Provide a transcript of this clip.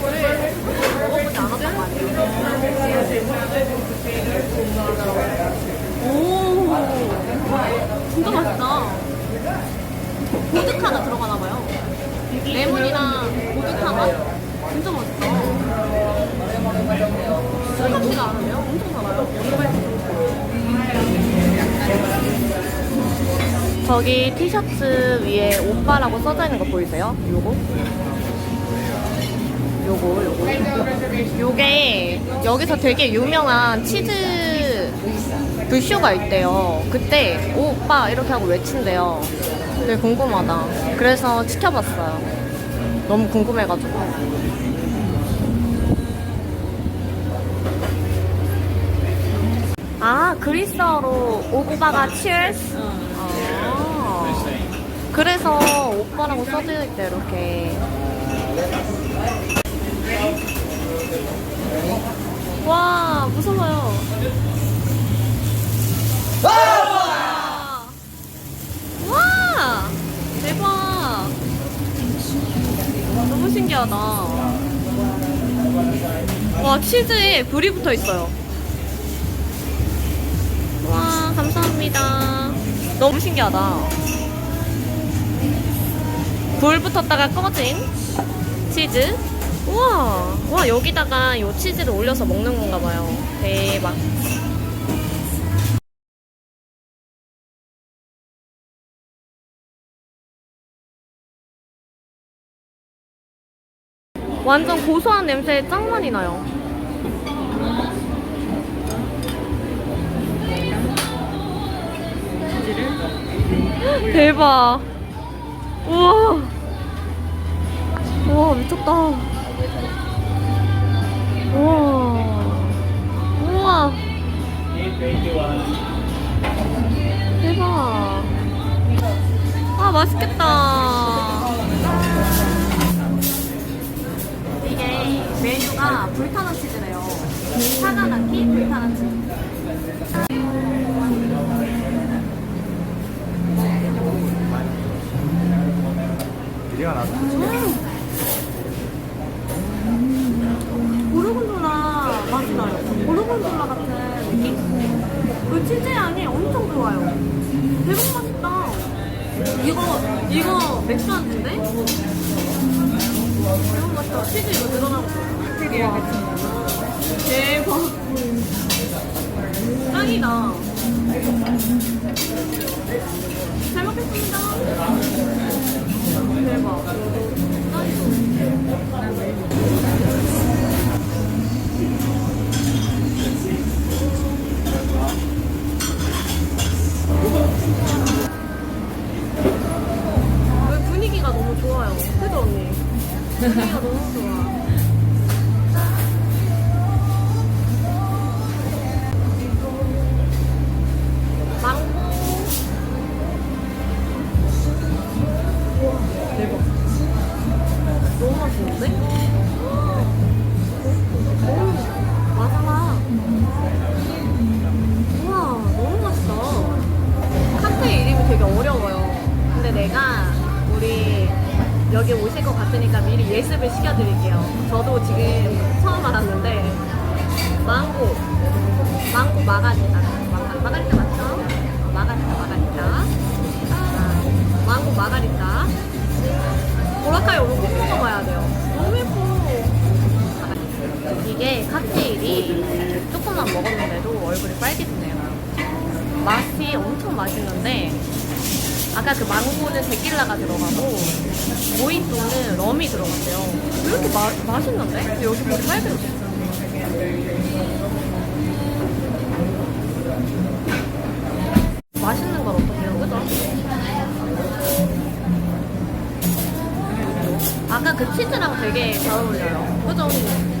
먹어보지 않았단 말이에요. 오, 진짜 맛있다. 보드카가 들어가나 봐요. 레몬이랑 보드카 맛? 진짜 맛있다. 술 같지가 않은데요? 엄청 달아요. 저기 티셔츠 위에 오빠라고 써져 있는 거 보이세요? 요거? 요거, 요거. 요게 여기서 되게 유명한 치즈 불쇼가 있대요. 그때 오, 오빠 이렇게 하고 외친대요. 되게 궁금하다. 그래서 지켜봤어요. 너무 궁금해가지고. 아, 그리스어로 오빠가 cheers? 아, 그래서 오빠라고 써져 있대, 이렇게. 와, 무서워요. 와! 와! 대박! 너무 신기하다. 와, 치즈에 불이 붙어 있어요. 와, 감사합니다. 너무 신기하다. 불 붙었다가 꺼진 치즈. 우와, 와, 여기다가 이 치즈를 올려서 먹는 건가 봐요. 대박. 완전 고소한 냄새 짱 많이 나요. 대박. 우와. 우와, 미쳤다. 맛있겠다. 이게 메뉴가 불타는 치즈래요. 사가나키 불타는 치즈. 미리가 나서 고르곤졸라 맛이 나요. 고르곤졸라 같은 느낌? 그 치즈 향이 엄청 좋아요. 대박 맛있다. 이거, 이거 맥주 안주인데? 너무 맛있다. 치즈 이거 늘어나고. 되게 대박. 짱이다. 잘 먹겠습니다. 대박. 좋아요. 그죠 언니? 분위기가 너무 좋아. 여기 오실 것 같으니까 미리 예습을 시켜드릴게요. 저도 지금 처음 알았는데 망고, 망고 마가리타, 마- 마가리타 맞죠? 어, 마가리타, 마가리타. 아, 망고 마가리타. 보라카이 오늘 꼭 먹어봐야 돼요. 너무 예뻐. 이게 칵테일이 조금만 먹었는데도 얼굴이 빨개지네요. 맛이 엄청 맛있는데 아까 그 망고는 데킬라가 들어가고 모히또는 럼이 들어갔대요. 왜 이렇게 마, 맛있는데? 여기 물이 빨개졌어. 맛있는 걸 어떻게 해요, 그죠? 아까 그 치즈랑 되게 잘 어울려요. 그죠?